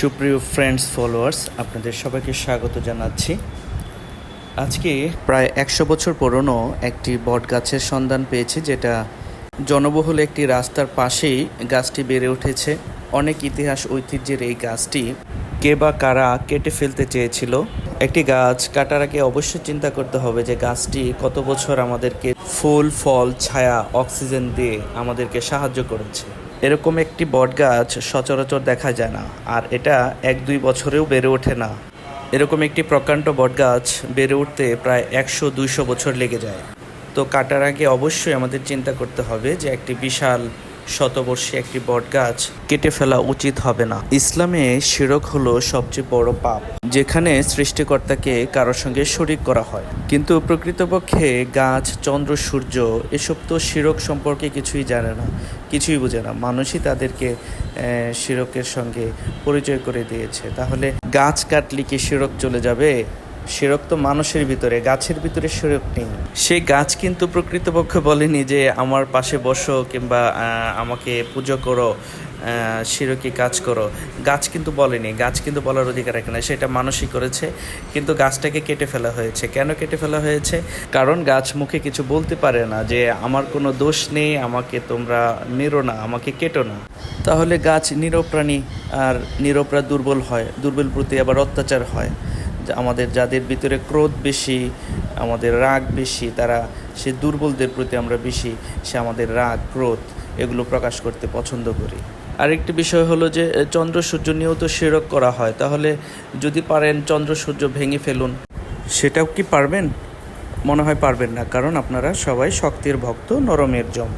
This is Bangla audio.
সুপ্রিয় ফ্রেন্ডস ফলোয়ার্স আপনাদের সবাইকে স্বাগত জানাচ্ছি। আজকে প্রায় একশো বছর পুরনো একটি বট গাছের সন্ধান পেয়েছি, যেটা জনবহুল একটি রাস্তার পাশেই গাছটি বেড়ে উঠেছে। অনেক ইতিহাস ঐতিহ্যের এই গাছটি কে বা কারা কেটে ফেলতে চেয়েছিল। একটি গাছ কাটার আগে অবশ্যই চিন্তা করতে হবে যে গাছটি কত বছর আমাদেরকে ফুল, ফল, ছায়া, অক্সিজেন দিয়ে আমাদেরকে সাহায্য করেছে। এরকম একটি বট গাছ সচরাচর দেখা যায় না, আর এটা এক দুই বছরেও বেড়ে ওঠে না। এরকম একটি প্রকাণ্ড বটগাছ বেড়ে উঠতে প্রায় একশো দুইশো বছর লেগে যায়। তো কাটার আগে অবশ্যই আমাদের চিন্তা করতে হবে যে একটি বিশাল শতবর্ষী একটি বটগাছ কেটে ফেলা উচিত হবে না। ইসলামে শিরক হলো সবচেয়ে বড় পাপ, যেখানে সৃষ্টিকর্তাকে কারোর সঙ্গে শরিক করা হয়। কিন্তু প্রকৃতপক্ষে গাছ, চন্দ্র, সূর্য এসব তো শিরক সম্পর্কে কিছুই জানে না, কিছুই বোঝে না। মানুষই তাদেরকে শিরকের সঙ্গে পরিচয় করে দিয়েছে। তাহলে গাছ কাটলে কি শিরক চলে যাবে? শিরক তো মানুষের ভিতরে, গাছের ভিতরে শিরক নেই। সেই গাছ কিন্তু প্রকৃতপক্ষে বলেনি যে, আমার পাশে বসো কিংবা আমাকে পুজো করো শিরকি কাজ করো। গাছ কিন্তু বলেনি। গাছ কিন্তু বলার অধিকার রাখে না। সেটা মানুষই করেছে, কিন্তু গাছটাকে কেটে ফেলা হয়েছে। কেন কেটে ফেলা হয়েছে? কারণ গাছ মুখে কিছু বলতে পারে না যে, আমার কোনো দোষ নেই, আমাকে তোমরা মেরো না, আমাকে কেটো না। তাহলে গাছ নিরপ্রাণী আর নিরপরা দুর্বল হয়। দুর্বল প্রতি আবার অত্যাচার হয়। আমাদের যাদের ভিতরে ক্রোধ বেশি, আমাদের রাগ বেশি, তারা সে দুর্বলদের প্রতি আমরা বেশি, সে আমাদের রাগ, ক্রোধ এগুলো প্রকাশ করতে পছন্দ করি। আরেকটি বিষয় হলো যে চন্দ্র সূর্য নিয়েও তো শিরক করা হয়। তাহলে যদি পারেন চন্দ্র সূর্য ভেঙে ফেলুন। সেটাও কি পারবেন? মনে হয় পারবেন না, কারণ আপনারা সবাই শক্তির ভক্ত, নরমের জম।